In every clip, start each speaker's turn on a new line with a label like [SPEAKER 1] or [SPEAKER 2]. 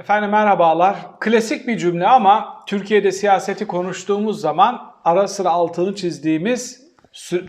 [SPEAKER 1] Efendim merhabalar. Klasik bir cümle ama Türkiye'de siyaseti konuştuğumuz zaman ara sıra altını çizdiğimiz,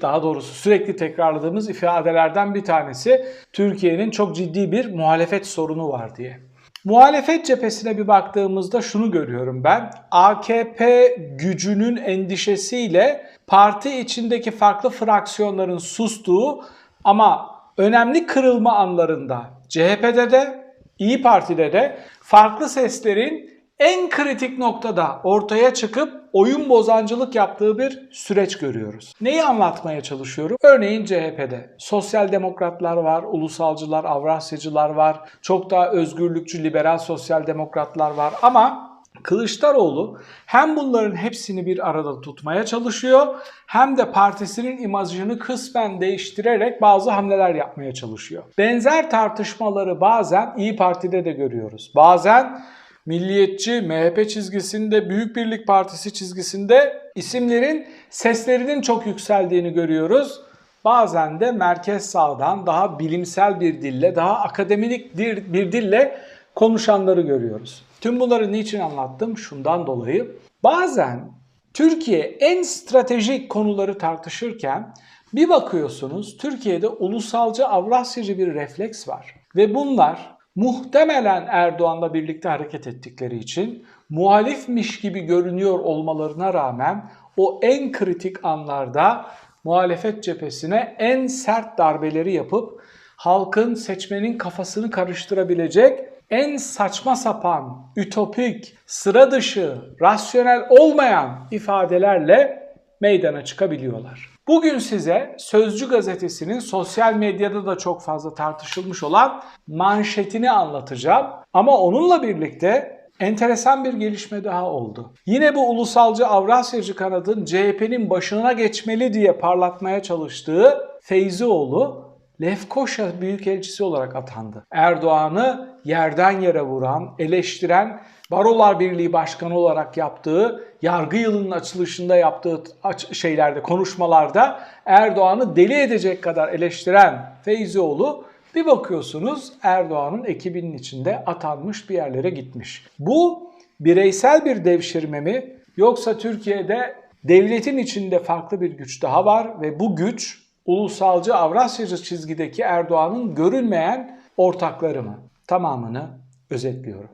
[SPEAKER 1] daha doğrusu sürekli tekrarladığımız ifadelerden bir tanesi Türkiye'nin çok ciddi bir muhalefet sorunu var diye. Muhalefet cephesine bir baktığımızda şunu görüyorum ben. AKP gücünün endişesiyle parti içindeki farklı fraksiyonların sustuğu ama önemli kırılma anlarında CHP'de de İyi Parti'de de farklı seslerin en kritik noktada ortaya çıkıp oyun bozancılık yaptığı bir süreç görüyoruz. Neyi anlatmaya çalışıyorum? Örneğin CHP'de sosyal demokratlar var, ulusalcılar, Avrasyacılar var, çok daha özgürlükçü liberal sosyal demokratlar var ama Kılıçdaroğlu hem bunların hepsini bir arada tutmaya çalışıyor hem de partisinin imajını kısmen değiştirerek bazı hamleler yapmaya çalışıyor. Benzer tartışmaları bazen İyi Parti'de de görüyoruz. Bazen milliyetçi MHP çizgisinde, Büyük Birlik Partisi çizgisinde isimlerin seslerinin çok yükseldiğini görüyoruz. Bazen de merkez sağdan daha bilimsel bir dille, daha akademik bir dille konuşanları görüyoruz. Tüm bunları niçin anlattım? Şundan dolayı. Bazen Türkiye en stratejik konuları tartışırken bir bakıyorsunuz Türkiye'de ulusalcı Avrasyacı bir refleks var. Ve bunlar muhtemelen Erdoğan'la birlikte hareket ettikleri için muhalifmiş gibi görünüyor olmalarına rağmen o en kritik anlarda muhalefet cephesine en sert darbeleri yapıp halkın, seçmenin kafasını karıştırabilecek en saçma sapan, ütopik, sıra dışı, rasyonel olmayan ifadelerle meydana çıkabiliyorlar. Bugün size Sözcü gazetesinin sosyal medyada da çok fazla tartışılmış olan manşetini anlatacağım. Ama onunla birlikte enteresan bir gelişme daha oldu. Yine bu ulusalcı Avrasyacı kanadın CHP'nin başına geçmeli diye parlatmaya çalıştığı Feyzioğlu Lefkoşa Büyükelçisi olarak atandı. Erdoğan'ı yerden yere vuran, eleştiren, Barolar Birliği Başkanı olarak yaptığı, yargı yılının açılışında yaptığı şeylerde, konuşmalarda Erdoğan'ı deli edecek kadar eleştiren Feyzioğlu bir bakıyorsunuz Erdoğan'ın ekibinin içinde atanmış bir yerlere gitmiş. Bu bireysel bir devşirme mi yoksa Türkiye'de devletin içinde farklı bir güç daha var ve bu güç ulusalcı Avrasyacı çizgideki Erdoğan'ın görünmeyen ortakları mı? Tamamını özetliyorum.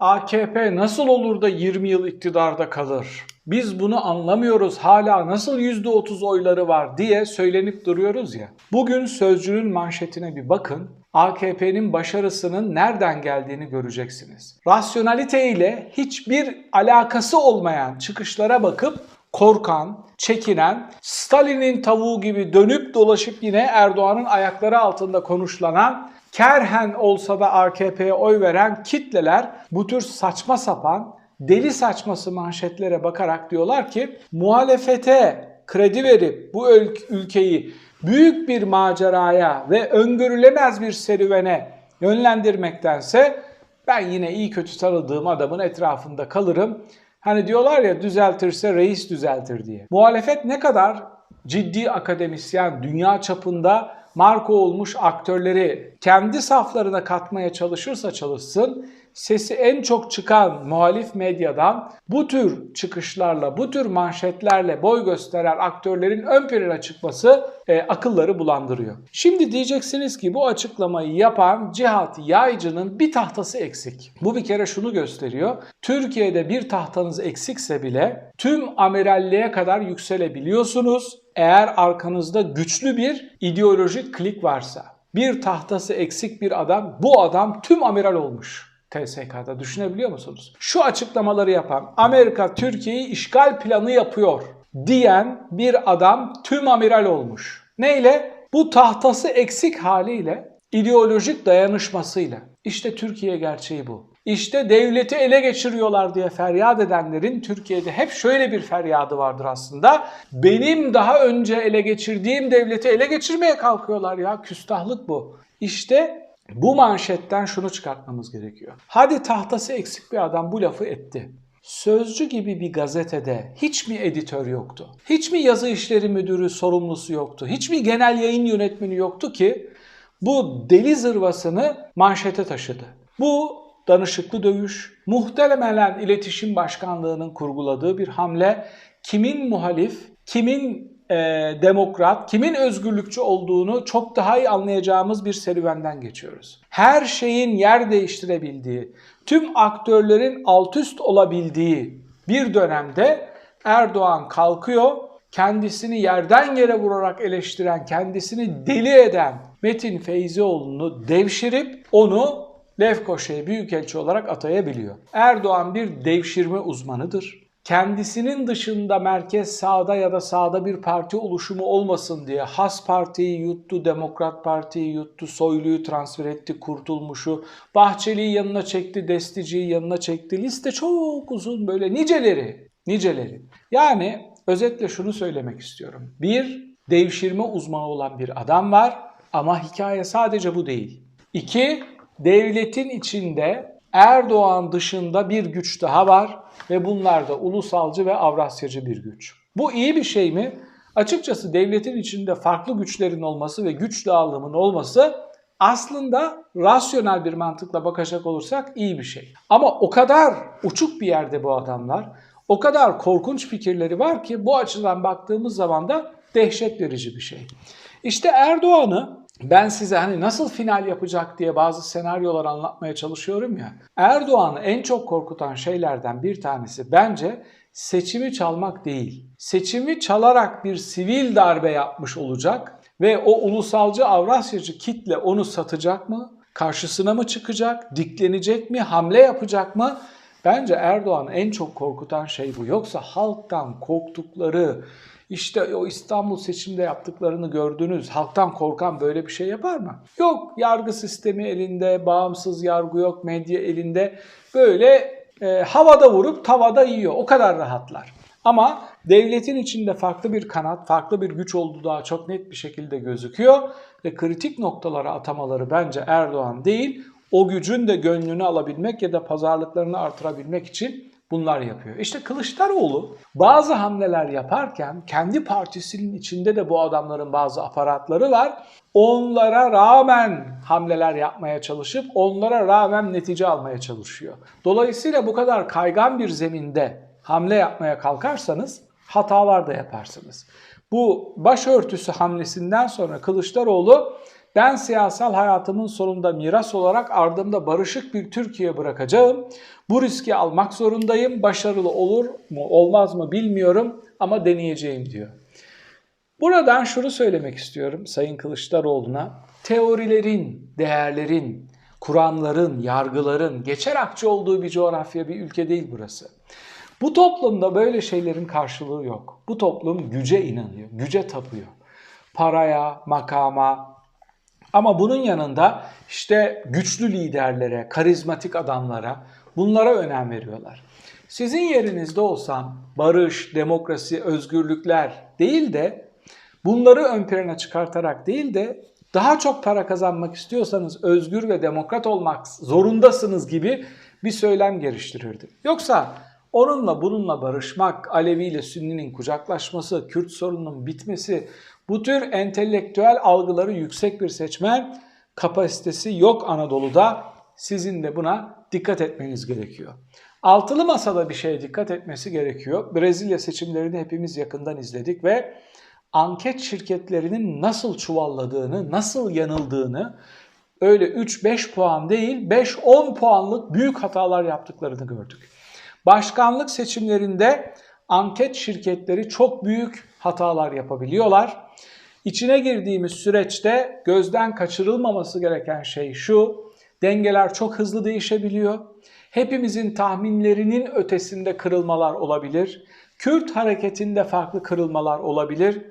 [SPEAKER 1] AKP nasıl olur da 20 yıl iktidarda kalır? Biz bunu anlamıyoruz. Hala nasıl %30 oyları var diye söylenip duruyoruz ya. Bugün Sözcü'nün manşetine bir bakın. AKP'nin başarısının nereden geldiğini göreceksiniz. Rasyonalite ile hiçbir alakası olmayan çıkışlara bakıp korkan, çekinen, Stalin'in tavuğu gibi dönüp dolaşıp yine Erdoğan'ın ayakları altında konuşlanan kerhen olsa da AKP'ye oy veren kitleler bu tür saçma sapan, deli saçması manşetlere bakarak diyorlar ki muhalefete kredi verip bu ül- ülkeyi büyük bir maceraya ve öngörülemez bir serüvene yönlendirmektense ben yine iyi kötü tanıdığım adamın etrafında kalırım. Hani diyorlar ya düzeltirse reis düzeltir diye. Muhalefet ne kadar ciddi akademisyen, dünya çapında marka olmuş aktörleri kendi saflarına katmaya çalışırsa çalışsın, sesi en çok çıkan muhalif medyadan bu tür çıkışlarla, bu tür manşetlerle boy gösteren aktörlerin ön plana çıkması e, akılları bulandırıyor. Şimdi diyeceksiniz ki bu açıklamayı yapan Cihat Yaycı'nın bir tahtası eksik. Bu bir kere şunu gösteriyor. Türkiye'de bir tahtanız eksikse bile tüm amiralliğe kadar yükselebiliyorsunuz. Eğer arkanızda güçlü bir ideolojik klik varsa. Bir tahtası eksik bir adam, bu adam tüm amiral olmuş. TSK'da düşünebiliyor musunuz? Şu açıklamaları yapan Amerika Türkiye'yi işgal planı yapıyor diyen bir adam tüm amiral olmuş. Neyle? Bu tahtası eksik haliyle ideolojik dayanışmasıyla. İşte Türkiye gerçeği bu. İşte devleti ele geçiriyorlar diye feryat edenlerin Türkiye'de hep şöyle bir feryadı vardır aslında. Benim daha önce ele geçirdiğim devleti ele geçirmeye kalkıyorlar ya. Küstahlık bu. İşte bu manşetten şunu çıkartmamız gerekiyor. Hadi tahtası eksik bir adam bu lafı etti. Sözcü gibi bir gazetede hiç mi editör yoktu? Hiç mi yazı işleri müdürü sorumlusu yoktu? Hiç mi genel yayın yönetmeni yoktu ki bu deli zırvasını manşete taşıdı? Bu danışıklı dövüş, muhtemelen iletişim başkanlığının kurguladığı bir hamle kimin muhalif, kimin e, demokrat, kimin özgürlükçü olduğunu çok daha iyi anlayacağımız bir serüvenden geçiyoruz. Her şeyin yer değiştirebildiği, tüm aktörlerin alt üst olabildiği bir dönemde Erdoğan kalkıyor, kendisini yerden yere vurarak eleştiren, kendisini deli eden Metin Feyzioğlu'nu devşirip onu Lefkoşa'ya büyükelçi olarak atayabiliyor. Erdoğan bir devşirme uzmanıdır kendisinin dışında merkez sağda ya da sağda bir parti oluşumu olmasın diye Has Parti'yi yuttu, Demokrat Parti'yi yuttu, Soylu'yu transfer etti, Kurtulmuş'u, Bahçeli'yi yanına çekti, Destici'yi yanına çekti. Liste çok uzun böyle niceleri, niceleri. Yani özetle şunu söylemek istiyorum. Bir, devşirme uzmanı olan bir adam var ama hikaye sadece bu değil. İki, devletin içinde Erdoğan dışında bir güç daha var ve bunlar da ulusalcı ve Avrasyacı bir güç. Bu iyi bir şey mi? Açıkçası devletin içinde farklı güçlerin olması ve güç dağılımının olması aslında rasyonel bir mantıkla bakacak olursak iyi bir şey. Ama o kadar uçuk bir yerde bu adamlar, o kadar korkunç fikirleri var ki bu açıdan baktığımız zaman da dehşet verici bir şey. İşte Erdoğan'ı ben size hani nasıl final yapacak diye bazı senaryolar anlatmaya çalışıyorum ya. Erdoğan'ı en çok korkutan şeylerden bir tanesi bence seçimi çalmak değil. Seçimi çalarak bir sivil darbe yapmış olacak ve o ulusalcı Avrasyacı kitle onu satacak mı? Karşısına mı çıkacak? Diklenecek mi? Hamle yapacak mı? Bence Erdoğan en çok korkutan şey bu. Yoksa halktan korktukları, işte o İstanbul seçimde yaptıklarını gördünüz. Halktan korkan böyle bir şey yapar mı? Yok yargı sistemi elinde, bağımsız yargı yok, medya elinde. Böyle e, havada vurup tavada yiyor. O kadar rahatlar. Ama devletin içinde farklı bir kanat, farklı bir güç olduğu daha çok net bir şekilde gözüküyor. Ve kritik noktalara atamaları bence Erdoğan değil, o gücün de gönlünü alabilmek ya da pazarlıklarını artırabilmek için bunlar yapıyor. İşte Kılıçdaroğlu bazı hamleler yaparken kendi partisinin içinde de bu adamların bazı aparatları var. Onlara rağmen hamleler yapmaya çalışıp onlara rağmen netice almaya çalışıyor. Dolayısıyla bu kadar kaygan bir zeminde hamle yapmaya kalkarsanız hatalar da yaparsınız. Bu başörtüsü hamlesinden sonra Kılıçdaroğlu ben siyasal hayatımın sonunda miras olarak ardımda barışık bir Türkiye bırakacağım. Bu riski almak zorundayım. Başarılı olur mu olmaz mı bilmiyorum ama deneyeceğim diyor. Buradan şunu söylemek istiyorum Sayın Kılıçdaroğlu'na. Teorilerin, değerlerin, kuramların, yargıların geçer akçe olduğu bir coğrafya, bir ülke değil burası. Bu toplumda böyle şeylerin karşılığı yok. Bu toplum güce inanıyor, güce tapıyor. Paraya, makama, ama bunun yanında işte güçlü liderlere, karizmatik adamlara bunlara önem veriyorlar. Sizin yerinizde olsam barış, demokrasi, özgürlükler değil de bunları ön plana çıkartarak değil de daha çok para kazanmak istiyorsanız özgür ve demokrat olmak zorundasınız gibi bir söylem geliştirirdim. Yoksa onunla bununla barışmak, Alevi ile Sünni'nin kucaklaşması, Kürt sorununun bitmesi, bu tür entelektüel algıları yüksek bir seçmen kapasitesi yok Anadolu'da. Sizin de buna dikkat etmeniz gerekiyor. Altılı masada bir şeye dikkat etmesi gerekiyor. Brezilya seçimlerini hepimiz yakından izledik ve anket şirketlerinin nasıl çuvalladığını, nasıl yanıldığını öyle 3-5 puan değil 5-10 puanlık büyük hatalar yaptıklarını gördük. Başkanlık seçimlerinde anket şirketleri çok büyük hatalar yapabiliyorlar. İçine girdiğimiz süreçte gözden kaçırılmaması gereken şey şu. Dengeler çok hızlı değişebiliyor. Hepimizin tahminlerinin ötesinde kırılmalar olabilir. Kürt hareketinde farklı kırılmalar olabilir.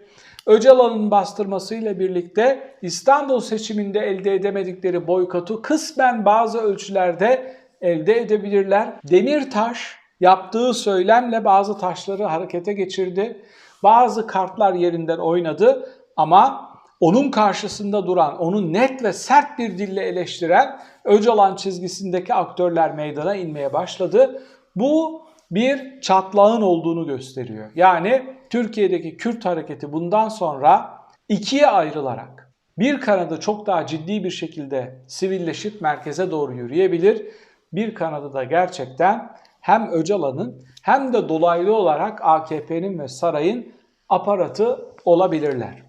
[SPEAKER 1] Öcalan'ın bastırmasıyla birlikte İstanbul seçiminde elde edemedikleri boykotu kısmen bazı ölçülerde elde edebilirler. Demirtaş yaptığı söylemle bazı taşları harekete geçirdi. Bazı kartlar yerinden oynadı ama onun karşısında duran, onu net ve sert bir dille eleştiren Öcalan çizgisindeki aktörler meydana inmeye başladı. Bu bir çatlağın olduğunu gösteriyor. Yani Türkiye'deki Kürt hareketi bundan sonra ikiye ayrılarak bir kanadı çok daha ciddi bir şekilde sivilleşip merkeze doğru yürüyebilir. Bir kanadı da gerçekten hem Öcalan'ın hem de dolaylı olarak AKP'nin ve sarayın aparatı olabilirler.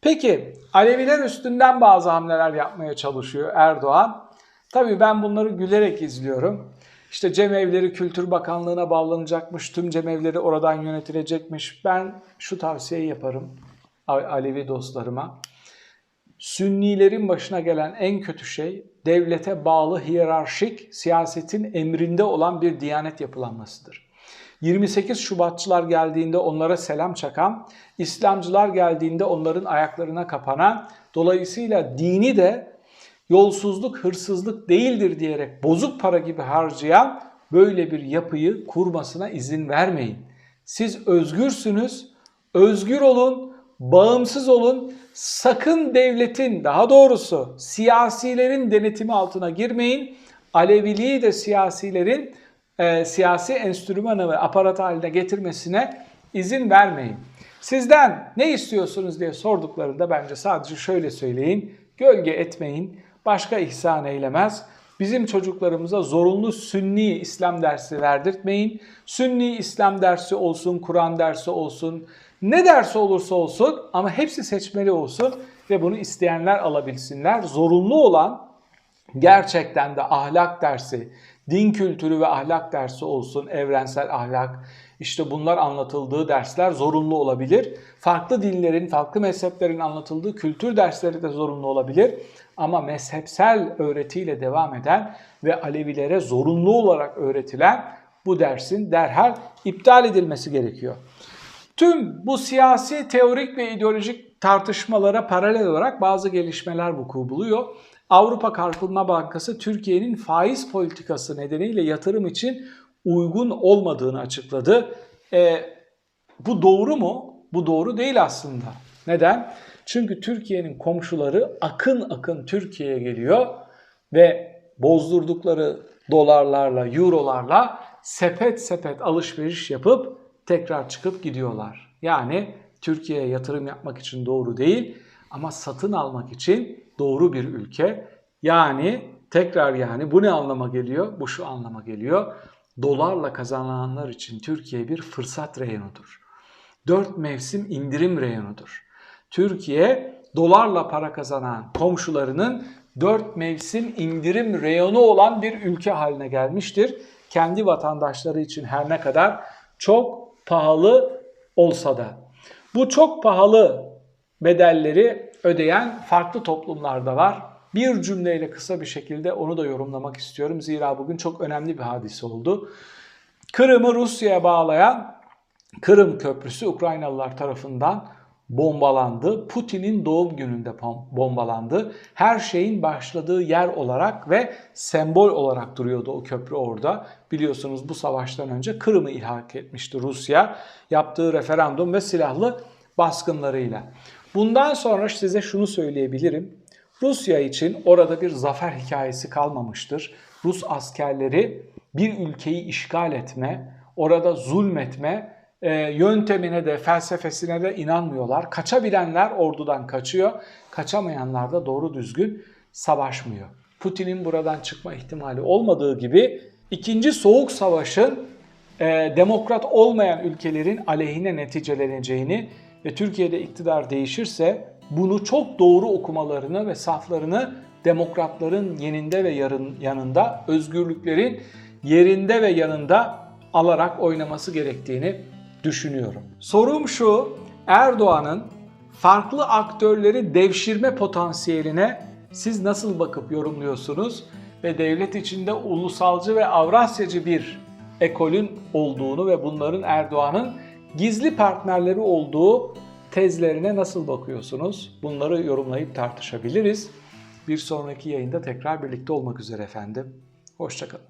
[SPEAKER 1] Peki Aleviler üstünden bazı hamleler yapmaya çalışıyor Erdoğan. Tabii ben bunları gülerek izliyorum. İşte cemevleri Kültür Bakanlığı'na bağlanacakmış, tüm cemevleri oradan yönetilecekmiş. Ben şu tavsiyeyi yaparım Alevi dostlarıma. Sünnilerin başına gelen en kötü şey devlete bağlı hiyerarşik siyasetin emrinde olan bir diyanet yapılanmasıdır. 28 Şubatçılar geldiğinde onlara selam çakan, İslamcılar geldiğinde onların ayaklarına kapanan, dolayısıyla dini de yolsuzluk, hırsızlık değildir diyerek bozuk para gibi harcayan böyle bir yapıyı kurmasına izin vermeyin. Siz özgürsünüz, özgür olun, bağımsız olun. Sakın devletin, daha doğrusu siyasilerin denetimi altına girmeyin. Aleviliği de siyasilerin e, siyasi enstrümanı ve aparat haline getirmesine izin vermeyin. Sizden ne istiyorsunuz diye sorduklarında bence sadece şöyle söyleyin. Gölge etmeyin, başka ihsan eylemez. Bizim çocuklarımıza zorunlu sünni İslam dersi verdirtmeyin. Sünni İslam dersi olsun, Kur'an dersi olsun, ne dersi olursa olsun ama hepsi seçmeli olsun ve bunu isteyenler alabilsinler. Zorunlu olan gerçekten de ahlak dersi, din kültürü ve ahlak dersi olsun, evrensel ahlak, işte bunlar anlatıldığı dersler zorunlu olabilir. Farklı dinlerin, farklı mezheplerin anlatıldığı kültür dersleri de zorunlu olabilir. Ama mezhepsel öğretiyle devam eden ve Alevilere zorunlu olarak öğretilen bu dersin derhal iptal edilmesi gerekiyor. Tüm bu siyasi, teorik ve ideolojik tartışmalara paralel olarak bazı gelişmeler vuku buluyor. Avrupa Kalkınma Bankası Türkiye'nin faiz politikası nedeniyle yatırım için uygun olmadığını açıkladı. E, bu doğru mu? Bu doğru değil aslında. Neden? Çünkü Türkiye'nin komşuları akın akın Türkiye'ye geliyor ve bozdurdukları dolarlarla, eurolarla sepet sepet alışveriş yapıp tekrar çıkıp gidiyorlar. Yani Türkiye'ye yatırım yapmak için doğru değil ama satın almak için doğru bir ülke. Yani tekrar yani bu ne anlama geliyor? Bu şu anlama geliyor. Dolarla kazananlar için Türkiye bir fırsat reyonudur. Dört mevsim indirim reyonudur. Türkiye dolarla para kazanan komşularının dört mevsim indirim reyonu olan bir ülke haline gelmiştir. Kendi vatandaşları için her ne kadar çok pahalı olsa da. Bu çok pahalı bedelleri ödeyen farklı toplumlarda var. Bir cümleyle kısa bir şekilde onu da yorumlamak istiyorum. Zira bugün çok önemli bir hadise oldu. Kırım'ı Rusya'ya bağlayan Kırım Köprüsü Ukraynalılar tarafından bombalandı. Putin'in doğum gününde bombalandı. Her şeyin başladığı yer olarak ve sembol olarak duruyordu o köprü orada. Biliyorsunuz bu savaştan önce Kırım'ı ilhak etmişti Rusya. Yaptığı referandum ve silahlı baskınlarıyla. Bundan sonra size şunu söyleyebilirim. Rusya için orada bir zafer hikayesi kalmamıştır. Rus askerleri bir ülkeyi işgal etme, orada zulmetme e, yöntemine de felsefesine de inanmıyorlar. Kaçabilenler ordudan kaçıyor, kaçamayanlar da doğru düzgün savaşmıyor. Putin'in buradan çıkma ihtimali olmadığı gibi ikinci soğuk savaşın e, demokrat olmayan ülkelerin aleyhine neticeleneceğini ve Türkiye'de iktidar değişirse bunu çok doğru okumalarını ve saflarını demokratların yeninde ve yarın, yanında, özgürlüklerin yerinde ve yanında alarak oynaması gerektiğini düşünüyorum. Sorum şu, Erdoğan'ın farklı aktörleri devşirme potansiyeline siz nasıl bakıp yorumluyorsunuz ve devlet içinde ulusalcı ve Avrasyacı bir ekolün olduğunu ve bunların Erdoğan'ın gizli partnerleri olduğu tezlerine nasıl bakıyorsunuz? Bunları yorumlayıp tartışabiliriz. Bir sonraki yayında tekrar birlikte olmak üzere efendim. Hoşçakalın.